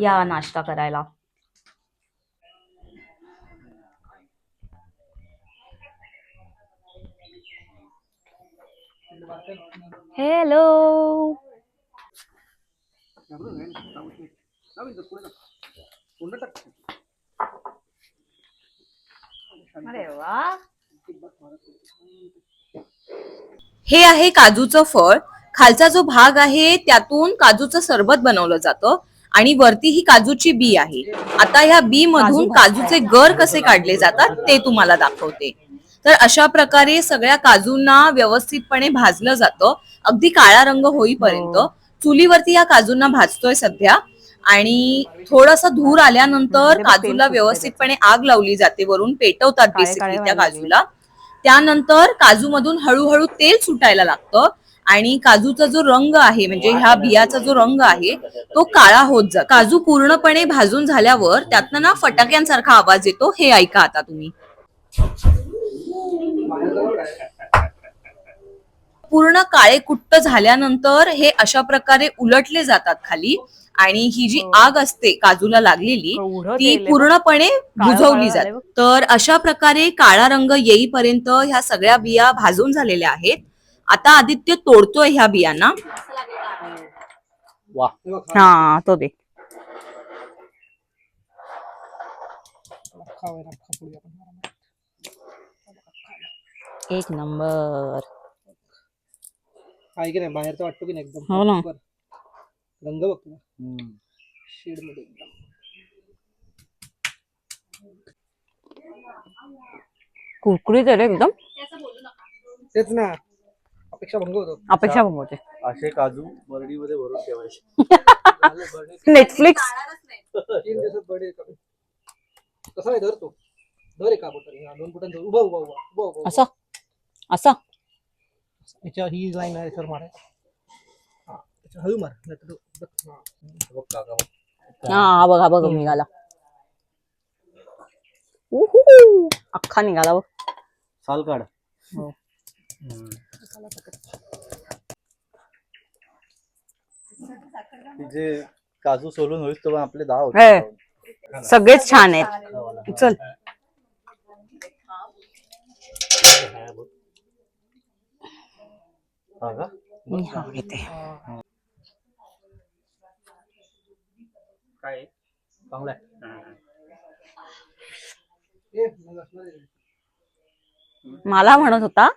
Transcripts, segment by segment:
या नाश्ता करायला. हॅलो अरे वा हे आहे काजूचं फळ. खालचा जो भाग आहे त्यातून काजूचं सरबत बनवलं जातं आणि वरती ही काजूची बी आहे. आता ह्या बी मधून काजूचे गर कसे काढले जातात ते तुम्हाला दाखवते. तर अशा प्रकारे सगळ्या काजूंना व्यवस्थितपणे भाजलं जातं. अगदी काळा रंग होईपर्यंत. चुलीवरती या काजूंना भाजतोय सध्या. आणि थोडासा धूर आल्यानंतर काजूला व्यवस्थितपणे आग लावली जाते वरून पेटवतात बेसिकली त्या काजूला. त्यानंतर काजूमधून हळूहळू तेल सुटायला लागतं. आणि काजूचा जो रंग आहे म्हणजे ह्या बियाचा जो रंग आहे तो काळा होत जातो काजू पूर्णपणे भाजून झाल्यावर त्यातनं ना फटाक्यांसारखा आवाज येतो. हे ऐका आता तुम्ही. पूर्ण काळे कुट्ट झाल्यानंतर हे अशा प्रकारे उलटले जातात खाली आणि ही जी आग असते काजूला लागलेली केवढं ती. पूर्णपणे बुझवली काळं जाते. तर अशा प्रकारे काळा रंग येईपर्यंत ह्या सगळ्या बिया भाजून झालेल्या आहेत. आता आदित्य तोडतोय ह्या बियांना वा. हा तो दे. एक नंबर. आहे की नाही? बाहेरचा वाटतो की नाही एकदम हो ना. रंग बघ. शेडमध्ये एकदम. कुरकुरीत आहे रे एकदम. तेच ना. अपेक्षा भंग होतो. अपेक्षा भंगवते असे काजू बरडीमध्ये भरून ठेवायचे. नेटफ्लिक्स. तीन दिवसात बर्थडे कसा आहे धर तो? धर एका बोटाने हा, दोन बोटाने धर उभा उभा उभा. उभा उभा, उभा. असा? असा? याच्या ही लाईन आहे मार हा त्याच्या हळू मार. नाहीतर बघ, हा. बघ काका बघ. हा हा बघ हा बघ निघाला. उहू, अख्खा निघाला बघ. साल काढ तिचे काजू सोलून होईल तेव्हा आपले दहा हे. होते सगळेच छान आहेत. चल. मी हा घेते. काय चांगला. मला म्हणत होता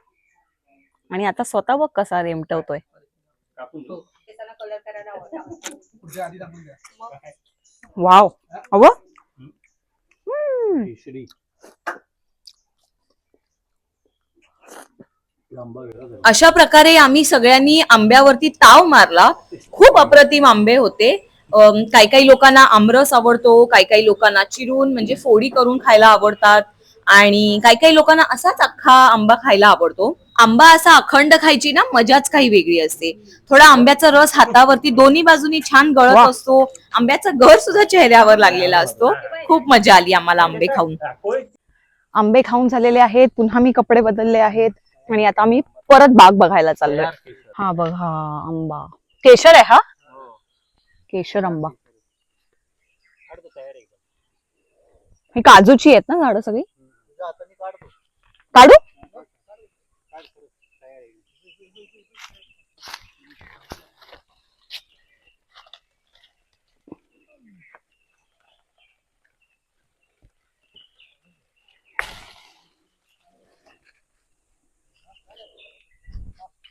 आणि आता स्वतः बघ कसा रेमटवतोय द्या. वाव. अव. अशा प्रकारे आम्ही सगळ्यांनी आंब्यावरती ताव मारला. खूप अप्रतिम आंबे होते. काही काही लोकांना आमरस आवडतो काही काही लोकांना चिरून म्हणजे फोडी करून खायला आवडतात. आणि काही काही लोकांना असाच अख्खा आंबा खायला आवडतो. आंबा असा अखंड खायची ना मजाच काही वेगळी असते थोडा आंब्याचा रस हातावरती दोन्ही बाजूनी छान गळत. असतो आंब्याचा घर सुद्धा चेहऱ्यावर लागलेला असतो खूप मजा आली आम्हाला आंबे खाऊन आंबे खाऊन झालेले आहेत पुन्हा मी कपडे बदलले आहेत आणि आता आम्ही परत बाग बघायला चाललोय. हा बघ हा आंबा केशर आहे हा केशर आंबा. ही काजूची आहेत ना झाडं सगळी काढू.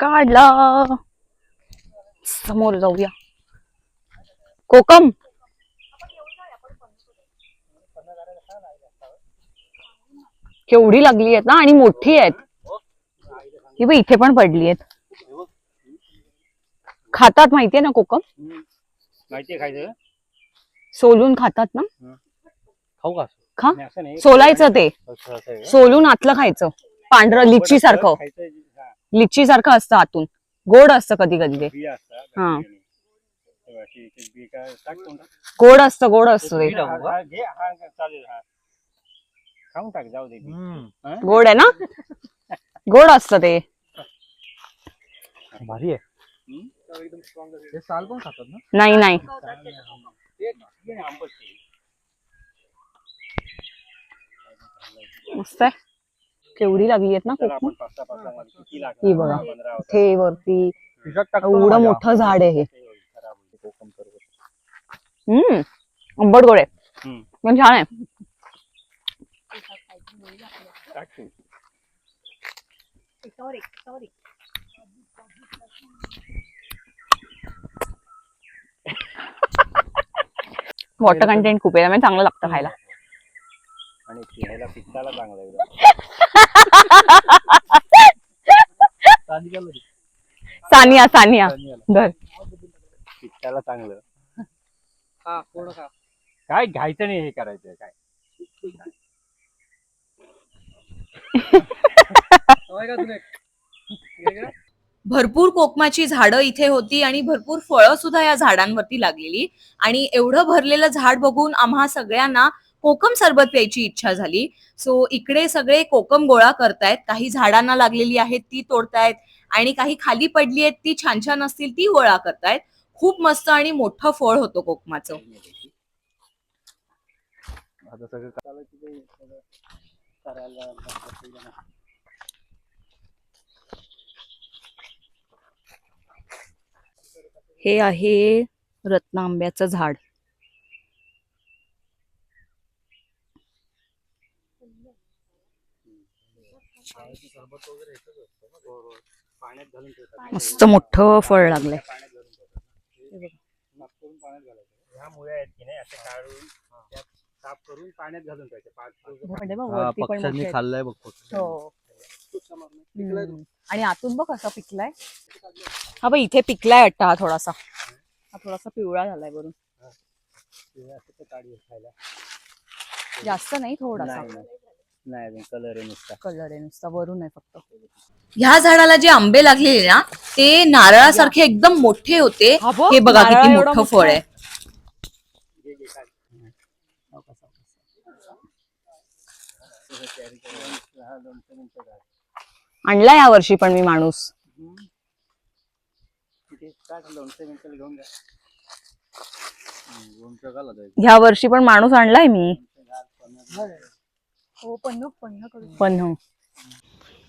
काढला समोर जाऊया कोकम केवढी लागली आहेत ना आणि मोठी आहेत ही बघ इथे पण पडली आहेत. खातात माहितीये ना कोकम? माहितीये खायचं सोलून खातात ना? खाऊ का? खा. सोलायचं ते? सोलून आतलं खायचं. पांढरं लिची सारखं. खायचं, लिची सारखं असतं आतून. गोड असतं कधी कधी ते. हा. गोड असतं गोड असतं ते? गोड आहे ना? गोड असतं ते. भारी आहे त्यावर एकदम स्ट्रॉंग हे साल पण खातात ना नाही नाही आंबट आहे. मस्त आहे केवढी लागली आहेत ना तर कोकम आपण पाच सहा पाच सहा मध्ये किती लागणार? ही बघा. पंधरा होतात. इथे वरती खिशात टाकतो ना एवढं माझ्या. मोठं झाड आहे हे ते होईल, खराब होईल. कोकम सरबत. हम्म आंबट गोड आहे हम्म. पण छान आहे टाक तू. वॉटर कंटेंट खूप आहे त्यामुळे चांगलं लागतं खायला. आणि पिण्याला पित्ताला चांगलं दे. सानिया सानिया. सानियाला. धर. पित्ताला चांगलं. हा खा? काय घ्यायचं नाही हे करायचं काय? का तुला? भरपूर कोकमाची झाडं इथे होती आणि भरपूर फळं सुद्धा या झाडांवरती लागलेली. आणि एवढं भरलेलं झाड बघून आम्हा सगळ्यांना कोकम सरबत प्यायची इच्छा झाली. सो इकडे सगळे कोकम गोळा करतायत. काही झाडांना लागलेली आहेत ती तोडतायत. आणि काही खाली पडली आहेत ती छान छान असतील ती गोळा करतायत. खूप मस्त आणि मोठं फळ होतं कोकमाचं. आता सगळं करायला लागतं ना. हे आहे रत्न आंब्याचं झाड पाण्यात घालून ठेवतात. मस्त मोठं फळ लागलंय पाण्यात घालून ठेवतात. साफ करून पाण्यात घालायचं ह्या मुळे आहेत की नाही असे काढून त्यात साफ करून पाण्यात घालून ठेवायचे पाच हा, खाल्लाय बघ. आणि आतून बघ कसा पिकलाय हा बघ इथे पिकलाय वाटतं हा थोडासा. हा थोडासा पिवळा झालाय वरून. जास्त नाही थोडासा. अजून कलर आहे नुसता. कलर आहे नुसता वरून आहे फक्त. ह्या झाडाला जे आंबे लागलेले ना ते नारळासारखे एकदम मोठे होते. हा बघ, हे बघा नारळ किती एवढा मोठं फळ आहे. आणला या वर्षी पण मी माणूस. ह्या वर्षी पण माणूस आणलाय मी. हो पन्ह पन्ह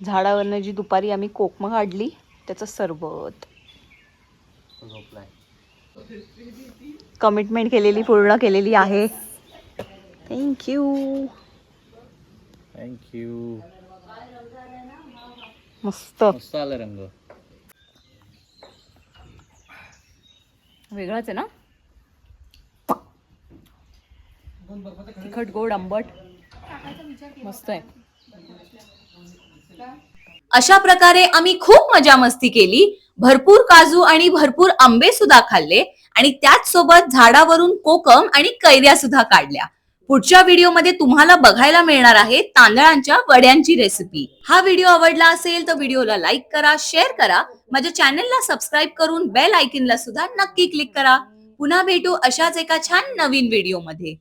झाडावरनं जी दुपारी आम्ही कोकम काढली त्याचं सरबत. कमिटमेंट केलेली पूर्ण केलेली आहे. थँक्यू थँक्यू मस्त. मस्त आला रंग. वेगळाच आहे ना? तिखट गोड आंबट. मस्त आहे. अशा प्रकारे आम्ही खूप मजा मस्ती केली. भरपूर काजू आणि भरपूर आंबे सुद्धा खाल्ले आणि त्याच सोबत झाडावरून कोकम आणि कैऱ्या सुद्धा काढल्या. पुढच्या व्हिडिओमध्ये तुम्हाला बघायला मिळणार आहे तांदळांच्या वड्यांची रेसिपी हा व्हिडिओ आवडला असेल तर व्हिडिओला लाईक करा शेअर करा. माझ्या चॅनलला सबस्क्राईब करून बेल आयकनला सुद्धा नक्की क्लिक करा. पुन्हा भेटू अशाच एका छान नवीन व्हिडिओमध्ये.